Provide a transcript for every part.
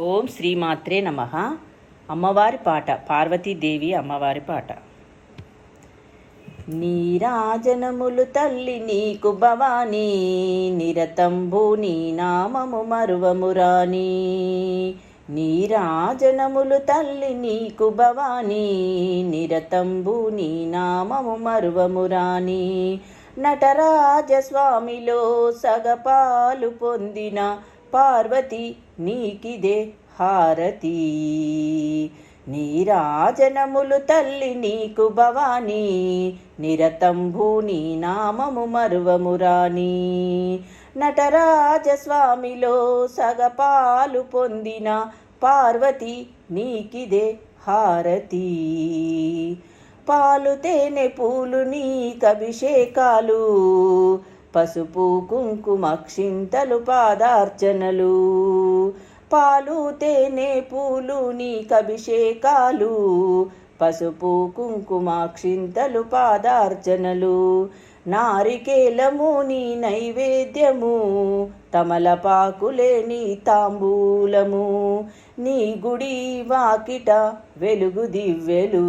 ఓం శ్రీమాత్రే నమ. అమ్మవారి పాట పార్వతీదేవి అమ్మవారి పాట. నీరాజనములు తల్లి నీకు భవానీ నిరతంబు నీ నామము మరువమురాని నీరాజనములు తల్లి నీకు భవానీ నిరతంబు నీ నామము మరువమురాని నటరాజస్వామిలో సగపాలు పొందిన పార్వతి నీకిదే హారతి. నీరాజనములు తల్లి నీకు భవానీ నిరతంభూ నీ నామము మరువమురాని నటరాజస్వామిలో సగపాలు పొందిన పార్వతి నీకిదే హారతి. పాలు తేనె పూలు నీకభిషేకాలు పసుపు కుంకుమ క్షింతలు పాదార్చనలు. పాలు తేనె పూలు నీకభిషేకాలు పసుపు కుంకుమ క్షింతలు పాదార్చనలు. నారికేలము నీ నైవేద్యము. తమలపాకులే నీ తాంబూలము. నీ గుడి వాకిట వెలుగు దివ్వెలు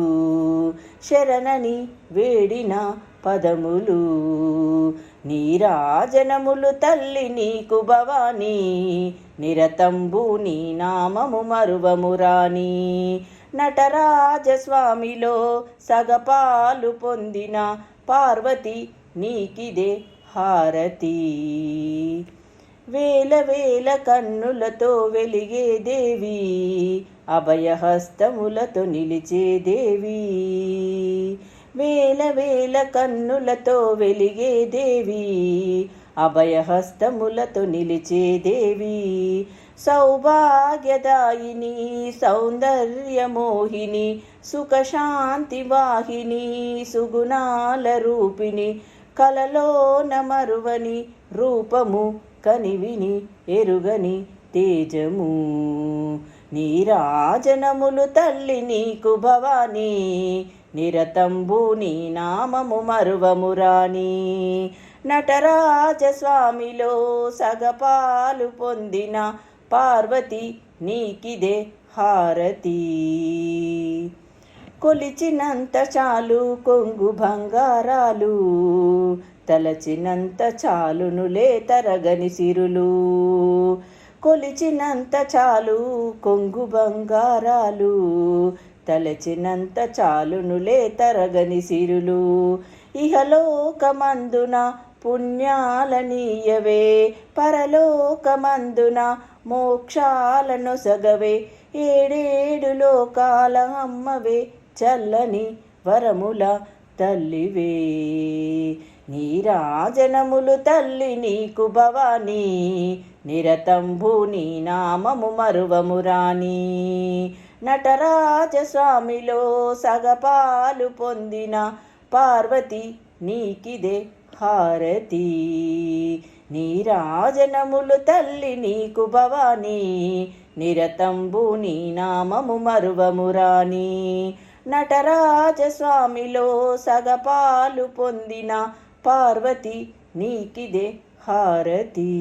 శరణని వేడిన పదములు. నీరాజనములు తల్లి నీకు భవానీ నిరతంబు నీ నామము మరువమురాని నటరాజస్వామిలో సగపాలు పొందిన పార్వతి నీకిదే హారతి. వేల వేల కన్నులతో వెలిగే దేవి అభయహస్తములతో నిలిచే దేవి. వేల వేల కన్నులతో వెలిగే దేవి అభయహస్తములతో నిలిచే దేవి. సౌభాగ్యదాయిని సౌందర్యమోహిని సుఖశాంతి వాహిని సుగుణాల రూపిణి కలలోన మరువని రూపము కనివిని ఎరుగని తేజము. నీరాజనములు తల్లి నీకు భవానీ నిరతంబు నీ నామము మరువమురాని నటరాజస్వామిలో సగపాలు పొందిన పార్వతి నీకిదే హారతి. కొలిచినంత చాలు కొంగు బంగారాలు తలచినంత చాలునులే తరగని సిరులు. కొలిచినంత చాలు కొంగు బంగారాలు తలచినంత చాలునులే తరగని సిరులు. ఇహలోకమందున పుణ్యాలనీయవే పరలోకమందున మోక్షాలను సగవే. ఏడేడు లోకాల అమ్మవే చల్లని వరముల తల్లివే. నీరాజనములు తల్లి నీకు భవానీ నిరతంభు నీ నామము మరువమురాని నటరాజస్వామిలో సగపాలు పొందిన పార్వతి నీకిదే హారతి. నీరాజనములు తల్లి నీకు భవానీ నిరతంబు నీ నామము మరువమురాని నటరాజస్వామిలో సగపాలు పొందిన పార్వతి నీకిదే హారతి